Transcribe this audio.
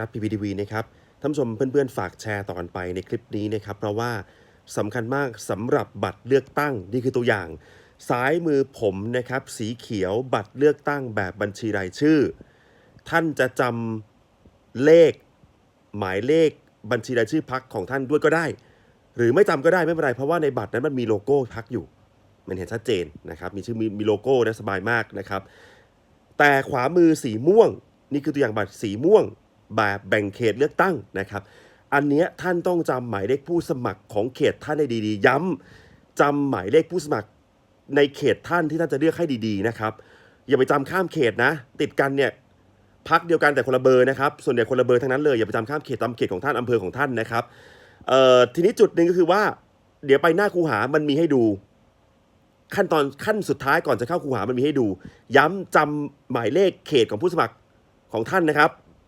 รับ PPTV นะครับท่านผู้ชมเพื่อนๆ ฝากแชร์ต่อกันไปในคลิปนี้นะครับ เพราะว่าสำคัญมากสำหรับบัตรเลือกตั้งนี่คือตัวอย่าง ซ้ายมือผมนะครับ สีเขียวบัตรเลือกตั้งแบบบัญชีรายชื่อ ท่านจะจำเลข หมายเลขบัญชีรายชื่อพักของท่านด้วยก็ได้ หรือไม่จำก็ได้ไม่เป็นไรเพราะว่าในบัตรนั้นมันมีโลโก้พักอยู่ มันเห็นชัดเจนนะครับ มีชื่อมีมีโลโก้นะสบายมากนะครับ แต่ขวามือสีม่วง นี่คือตัวอย่างบัตรสีม่วง แบบแบ่งเขตเลือกตั้งนะครับ อันเนี้ยท่านต้องจำหมายเลขผู้สมัครของเขตท่านให้ดีๆ ย้ำจำหมายเลขผู้สมัครในเขตท่านที่ท่านจะเลือกให้ดีๆนะครับ อย่าไปจำข้ามเขตนะ ติดกันเนี่ยพักเดียวกันแต่คนละเบอร์นะครับ ส่วนใหญ่คนละเบอร์ทั้งนั้นเลยอย่าไปจำข้ามเขตตามเขตของท่านอำเภอของท่านนะครับเอ่อทีนี้จุดหนึ่งก็คือว่า เดี๋ยวไปหน้าคูหามันมีให้ดู ขั้นตอนขั้นสุดท้ายก่อนจะเข้าคูหามันมีให้ดู ย้ำจำหมายเลขเขตของผู้สมัครของท่านนะครับ